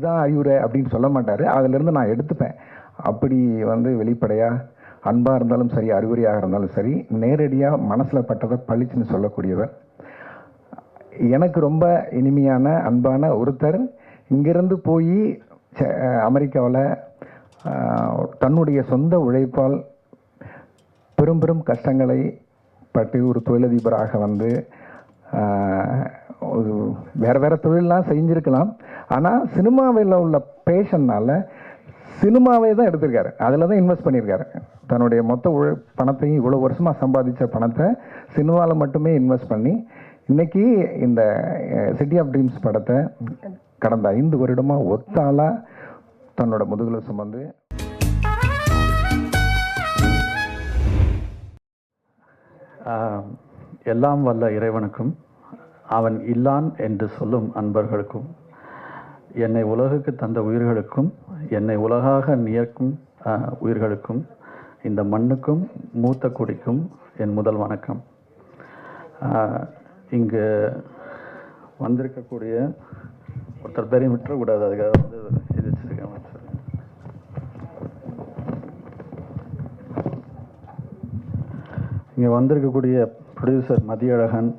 இதுதான் அறிவுரை அப்படின்னு சொல்ல மாட்டார். அதிலிருந்து நான் எடுத்துப்பேன். அப்படி வந்து வெளிப்படையாக அன்பாக இருந்தாலும் சரி அறிவுரையாக இருந்தாலும் சரி நேரடியாக மனசில் பட்டதை பளிச்சுன்னு சொல்லக்கூடியவர். எனக்கு ரொம்ப இனிமையான அன்பான ஒருத்தர் இங்கிருந்து போய் அமெரிக்காவில் தன்னுடைய சொந்த உழைப்பால் பெரும் பெரும் கஷ்டங்களை பட்டு ஒரு தொழிலதிபராக வந்து வேறு வேறு தொழிலெலாம் செஞ்சுருக்கலாம். ஆனால் சினிமாவில் உள்ள பேஷன்னால் சினிமாவே தான் எடுத்திருக்காரு. அதில் தான் இன்வெஸ்ட் பண்ணியிருக்காரு தன்னுடைய மொத்த உழ பணத்தையும் இவ்வளோ வருஷமாக சம்பாதிச்ச பணத்தை சினிமாவில் மட்டுமே இன்வெஸ்ட் பண்ணி இன்னைக்கு இந்த சிட்டி ஆஃப் ட்ரீம்ஸ் படத்தை கடந்த ஐந்து வருடமாக ஒத்தாளாக தன்னோட முதுகில் சுமந்து. எல்லாம் வல்ல இறைவனுக்கும் அவன் இல்லான் என்று சொல்லும் அன்பர்களுக்கும் என்னை உலகுக்கு தந்த உயிர்களுக்கும் என்னை உலகாக நியக்கும் உயிர்களுக்கும் இந்த மண்ணுக்கும் மூத்த குடிக்கும் என் முதல் வணக்கம். இங்கு வந்திருக்கக்கூடிய ஒருத்தர் பேரையும் விட்டுறக்கூடாது அதுக்காக வந்து எதிர்த்திருக்கேன் இங்கே வந்திருக்கக்கூடிய producer Mathiyazhagan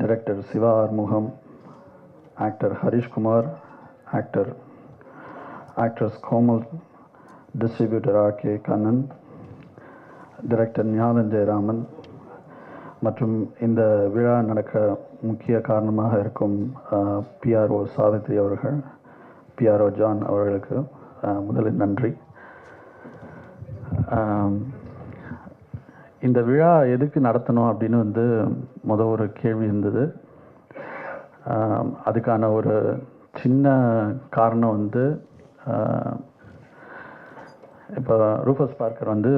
director Siva Arumugam actor Harishkumar actor actress Komal distributor R K Kannan director Gnanan Jayaraman. மற்றும் இந்த விழா நடக்க முக்கிய காரணமாக இருக்கும் பிஆர்ஓ சாவித்ரி அவர்கள் பிஆர்ஓ ஜான் அவர்களுக்கு முதலில் நன்றி. இந்த விழா எதுக்கு நடத்தணும் அப்படின்னு வந்து முத ஒரு கேள்வி இருந்தது. அதுக்கான ஒரு சின்ன காரணம் வந்து இப்போ ரூஃபஸ் பார்க்கர் வந்து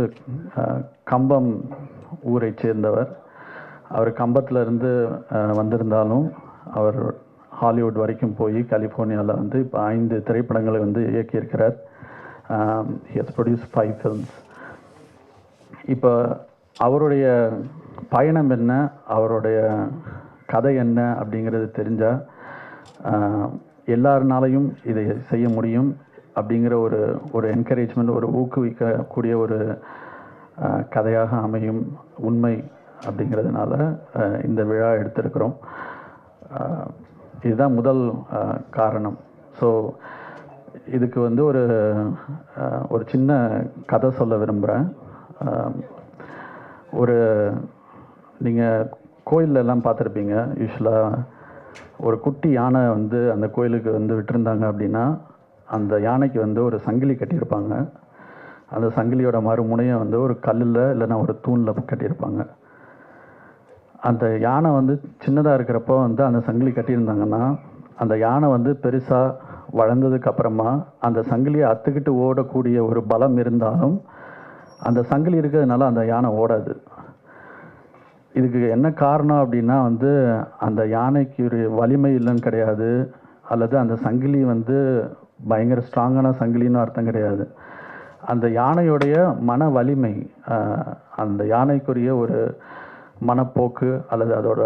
கம்பம் ஊரை சேர்ந்தவர். அவர் கம்பத்தில் இருந்து வந்திருந்தாலும் அவர் ஹாலிவுட் வரைக்கும் போய் கலிஃபோர்னியாவில் வந்து இப்போ ஐந்து திரைப்படங்களை வந்து இயக்கியிருக்கிறார். ஹஸ் ப்ரொடியூஸ் ஃபைவ் ஃபில்ம்ஸ் இப்போ அவருடைய பயணம் என்ன? அவருடைய கதை என்ன? அப்படிங்கிறது தெரிஞ்சால் எல்லாருனாலையும் இதை செய்ய முடியும் அப்படிங்கிற ஒரு ஒரு என்கரேஜ்மெண்ட் ஒரு ஊக்குவிக்கக்கூடிய ஒரு கதையாக அமையும் உண்மை அப்படிங்கிறதுனால இந்த விழா எடுத்திருக்கிறோம். இதுதான் முதல் காரணம். ஸோ இதுக்கு வந்து ஒரு ஒரு சின்ன கதை சொல்ல விரும்புகிறேன் ஒரு நீங்கள் கோயிலெல்லாம் பார்த்துருப்பீங்க. யூஸ்வலாக ஒரு குட்டி யானை வந்து அந்த கோயிலுக்கு வந்து விட்டுருந்தாங்க அப்படின்னா அந்த யானைக்கு வந்து ஒரு சங்கிலி கட்டியிருப்பாங்க. அந்த சங்கிலியோட மறுமுனையை வந்து ஒரு கல்லில் இல்லைன்னா ஒரு தூணில் கட்டியிருப்பாங்க. அந்த யானை வந்து சின்னதாக இருக்கிறப்போ வந்து அந்த சங்கிலி கட்டியிருந்தாங்கன்னா அந்த யானை வந்து பெருசாக வளர்ந்ததுக்கு அப்புறமா அந்த சங்கிலியை அத்துக்கிட்டு ஓடக்கூடிய ஒரு பலம் இருந்தாலும் அந்த சங்கிலி இருக்கிறதுனால அந்த யானை ஓடாது. இதுக்கு என்ன காரணம் அப்படின்னா வந்து அந்த யானைக்கு ஒரு வலிமை இல்லைன்னு கிடையாது. அல்லது அந்த சங்கிலி வந்து பயங்கர ஸ்ட்ராங்கான சங்கிலின்னு அர்த்தம் கிடையாது. அந்த யானையுடைய மன வலிமை அந்த யானைக்குரிய ஒரு மனப்போக்கு அல்லது அதோட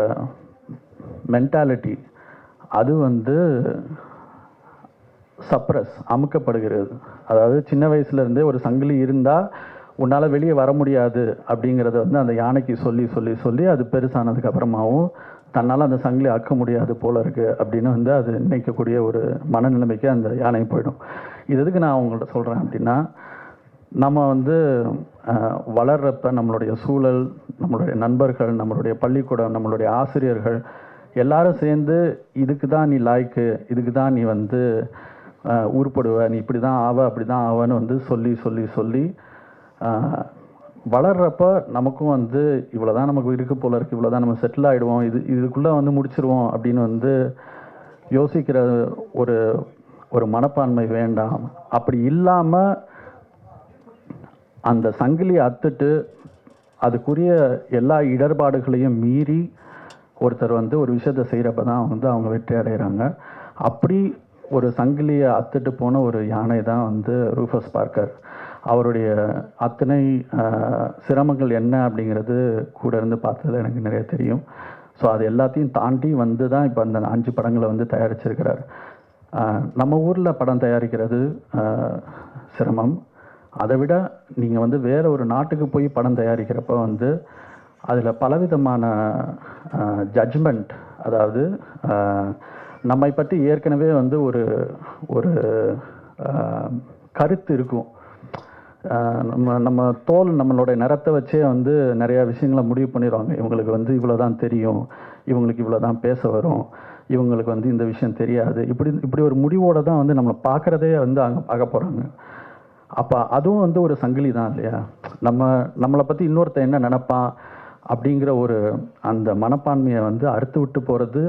மென்டாலிட்டி அது வந்து சப்ரஸ் அமுக்கப்படுகிறது. அதாவது சின்ன வயசுலேருந்தே ஒரு சங்கிலி இருந்தால் உன்னால் வெளியே வர முடியாது அப்படிங்கிறத வந்து அந்த யானைக்கு சொல்லி சொல்லி சொல்லி அது பெருசானதுக்கு அப்புறமாவும் தன்னால் அந்த சங்கிலி ஆக்க முடியாது போல இருக்கு அப்படின்னு வந்து அது நினைக்கக்கூடிய ஒரு மனநிலைமைக்கு அந்த யானை போயிடும். இது எதுக்கு நான் அவங்கள்ட்ட சொல்கிறேன் அப்படின்னா நம்ம வந்து வளர்கிறப்ப வளர்றப்ப நம்மளுடைய சூழல் நம்மளுடைய நண்பர்கள் நம்மளுடைய பள்ளிக்கூடம் நம்மளுடைய ஆசிரியர்கள் எல்லாரும் சேர்ந்து இதுக்கு தான் நீ லாய்க்கு இதுக்கு தான் நீ வந்து உருப்படுவ நீ இப்படி தான் ஆவ அப்படி தான் ஆவன்னு வந்து சொல்லி சொல்லி சொல்லி வளர்றப்ப நமக்கும் வந்து இவ்வளோ தான் நமக்கு இருக்கு போல இருக்குது இவ்வளோ தான் நம்ம செட்டில் ஆகிடுவோம் இது இதுக்குள்ளே வந்து முடிச்சிருவோம் அப்படின்னு வந்து யோசிக்கிற ஒரு ஒரு மனப்பான்மை வேண்டாம். அப்படி இல்லாமல் அந்த சங்கிலியை அத்துட்டு அதுக்குரிய எல்லா இடர்பாடுகளையும் மீறி ஒருத்தர் வந்து ஒரு விஷயத்தை செய்கிறப்ப தான் வந்து அவங்க வெற்றி அடைகிறாங்க அப்படி ஒரு சங்கிலியை அத்துட்டு போன ஒரு யானை தான் வந்து ரூஃபஸ் பார்க்கர். அவருடைய அத்தனை சிரமங்கள் என்ன அப்படிங்கிறது கூட இருந்து பார்த்தது எனக்கு நிறைய தெரியும். ஸோ அது எல்லாத்தையும் தாண்டி வந்து தான் இப்போ அந்த அஞ்சு படங்களை வந்து தயாரிச்சிருக்கிறார். நம்ம ஊரில் படம் தயாரிக்கிறது சிரமம். அதை விட நீங்கள் வந்து வேறு ஒரு நாட்டுக்கு போய் படம் தயாரிக்கிறப்ப வந்து அதில் பலவிதமான ஜட்ஜ்மெண்ட் அதாவது நம்மை பற்றி ஏற்கனவே வந்து ஒரு ஒரு கருத்து இருக்கும். நம்ம நம்ம தோல் நம்மளுடைய நிறத்தை வச்சே வந்து நிறையா விஷயங்களை முடிவு பண்ணிடுவாங்க. இவங்களுக்கு வந்து இவ்வளோ தான் தெரியும். இவங்களுக்கு இவ்வளோ தான் பேச வரும். இவங்களுக்கு வந்து இந்த விஷயம் தெரியாது. இப்படி இப்படி ஒரு முடிவோடு தான் வந்து நம்மளை பார்க்குறதே வந்து அங்கே பார்க்க போகிறாங்க அப்போ அதுவும் வந்து ஒரு சங்கிலி தான் இல்லையா? நம்ம நம்மளை பற்றி இன்னொருத்தன் என்ன நினப்பான் அப்படிங்கிற ஒரு அந்த மனப்பான்மையை வந்து அறுத்து விட்டு போகிறது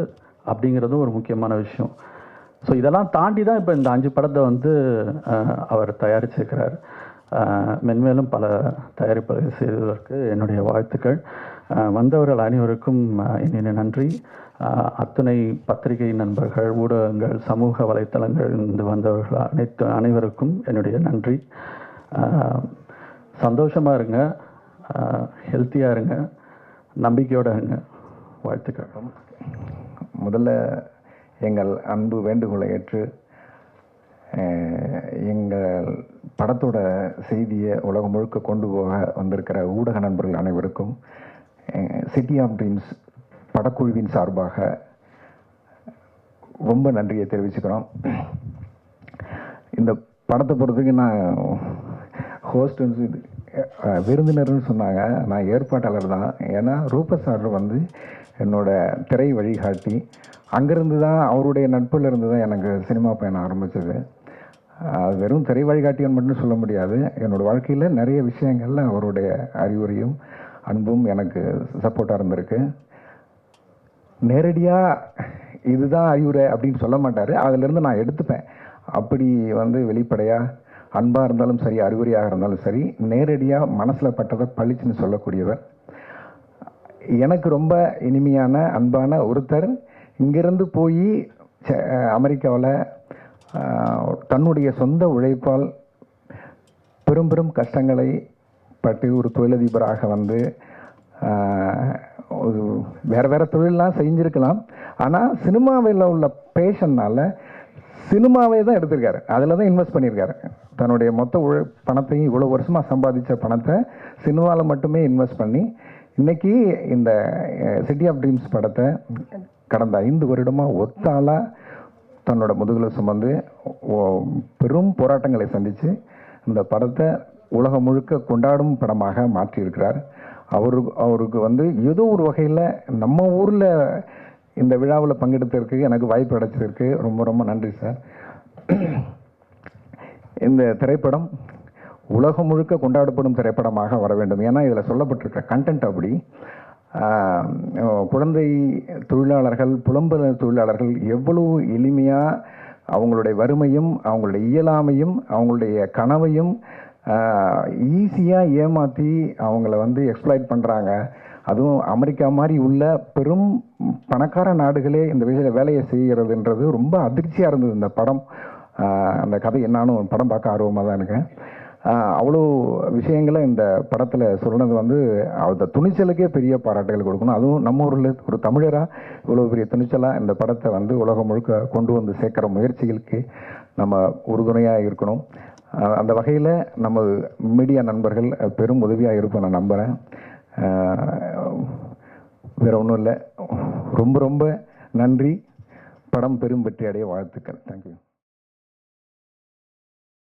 அப்படிங்கிறதும் ஒரு முக்கியமான விஷயம். ஸோ இதெல்லாம் தாண்டி தான் இப்போ இந்த அஞ்சு படத்தை வந்து அவர் தயாரிச்சிருக்கிறார். மென்மேலும் பல தயாரிப்புகளை செய்ததற்கு என்னுடைய வாழ்த்துக்கள். வந்தவர்கள் அனைவருக்கும் என்ன என்னுடைய நன்றி. அத்துணை பத்திரிகை நண்பர்கள் ஊடகங்கள் சமூக வலைத்தளங்கள் இருந்து வந்தவர்கள் அனைத்து அனைவருக்கும் என்னுடைய நன்றி. சந்தோஷமாக இருங்க. ஹெல்த்தியாக இருங்க. நம்பிக்கையோடு இருங்க. வாழ்த்துக்கள். முதல்ல எங்கள் அன்பு வேண்டுகோளை ஏற்று எங்கள் படத்தோட செய்தியை உலகம் முழுக்க கொண்டு போக வந்திருக்கிற ஊடக நண்பர்கள் அனைவருக்கும் சிட்டி ஆஃப் ட்ரீம்ஸ் படக்குழுவின் சார்பாக ரொம்ப நன்றியை தெரிவிச்சுக்கிறோம். இந்த படத்தை பொறுத்தவரைக்கும் நான் ஹோஸ்டன்ஸ் இது விருந்தினர்னு சொன்னாங்க. நான் ஏற்பாட்டாளர் தான். ஏன்னா ரூபஸ் சார் வந்து என்னோட திரை வழிகாட்டி. அங்கேருந்து தான் அவருடைய நட்பில் இருந்து தான் எனக்கு சினிமா பயணம் ஆரம்பித்தது வெறும் திரை வழிகாட்டியன் மட்டும் சொல்ல முடியாது. என்னோடய வாழ்க்கையில் நிறைய விஷயங்கள்ல அவருடைய அறிவுரையும் அன்பும் எனக்கு சப்போர்ட்டாக இருந்திருக்கு. நேரடியாக இதுதான் அறிவுரை அப்படின்னு சொல்ல மாட்டார். அதிலிருந்து நான் எடுத்துப்பேன். அப்படி வந்து வெளிப்படையாக அன்பாக இருந்தாலும் சரி அறிவுரையாக இருந்தாலும் சரி நேரடியாக மனசில் பட்டதை பளிச்சுன்னு சொல்லக்கூடியவர். எனக்கு ரொம்ப இனிமையான அன்பான ஒருத்தர். இங்கேருந்து போய் அமெரிக்காவில் தன்னுடைய சொந்த உழைப்பால் பெரும் பெரும் கஷ்டங்களை பட்டு ஒரு தொழிலதிபராக வந்து வேறு ஒரு தொழிலெலாம் செஞ்சுருக்கலாம். ஆனால் சினிமாவில் உள்ள பேஷன்னால் சினிமாவே தான் எடுத்திருக்காரு. அதில் தான் இன்வெஸ்ட் பண்ணியிருக்காரு தன்னுடைய மொத்த உழை பணத்தையும் இவ்வளோ வருஷமாக சம்பாதிச்ச பணத்தை சினிமாவில் மட்டுமே இன்வெஸ்ட் பண்ணி இன்னைக்கு இந்த சிட்டி ஆஃப் ட்ரீம்ஸ் படத்தை கடந்த ஐந்து வருடமாக ஒத்தாளாக தன்னோட முதுகில் சுமந்து பெரும் போராட்டங்களை சந்தித்து இந்த படத்தை உலகம் முழுக்க கொண்டாடும் படமாக மாற்றியிருக்கிறார். அவருக்கு அவருக்கு வந்து ஏதோ ஒரு வகையில் நம்ம ஊரில் இந்த விழாவில் பங்கெடுத்ததற்கு எனக்கு வாய்ப்பு கிடைச்சதற்கு ரொம்ப ரொம்ப நன்றி சார். இந்த திரைப்படம் உலகம் முழுக்க கொண்டாடப்படும் திரைப்படமாக வர வேண்டும். ஏன்னா இதில் சொல்லப்பட்டிருக்க கண்டென்ட் அப்படி குழந்தை தொழிலாளர்கள் புலம்பெயர் தொழிலாளர்கள் எவ்வளவு எளிமையாக அவங்களுடைய வறுமையும் அவங்களுடைய இயலாமையும் அவங்களுடைய கனவையும் ஈஸியாக ஏமாற்றி அவங்கள வந்து எக்ஸ்ப்ளாய்ட் பண்ணுறாங்க அதுவும் அமெரிக்கா மாதிரி உள்ள பெரும் பணக்கார நாடுகளே இந்த விஷயத்தில் வேலையை செய்கிறதுன்றது ரொம்ப அதிர்ச்சியாக இருந்தது இந்த படம். அந்த கதை என்னான்னு படம் பார்க்க ஆர்வமாக தான் இருக்கேன். அவ்வளோ விஷயங்களை இந்த படத்தில் சொன்னது வந்து அந்த துணிச்சலுக்கே பெரிய பாராட்டுகள் கொடுக்கணும். அதுவும் நம்ம ஊரில் ஒரு தமிழராக இவ்வளோ பெரிய துணிச்சலாக இந்த படத்தை வந்து உலகம் முழுக்க கொண்டு வந்து சேர்க்குற முயற்சிகளுக்கு நம்ம உறுதுணையாக இருக்கணும். அந்த வகையில் நம்ம மீடியா நண்பர்கள் பெரும் உதவியாக இருப்போம் நான் நம்புகிறேன் வேற ஒன்றும் இல்லை. ரொம்ப ரொம்ப நன்றி. படம் பெரும் வெற்றி அடைய வாழ்த்துக்கள் தேங்க்யூ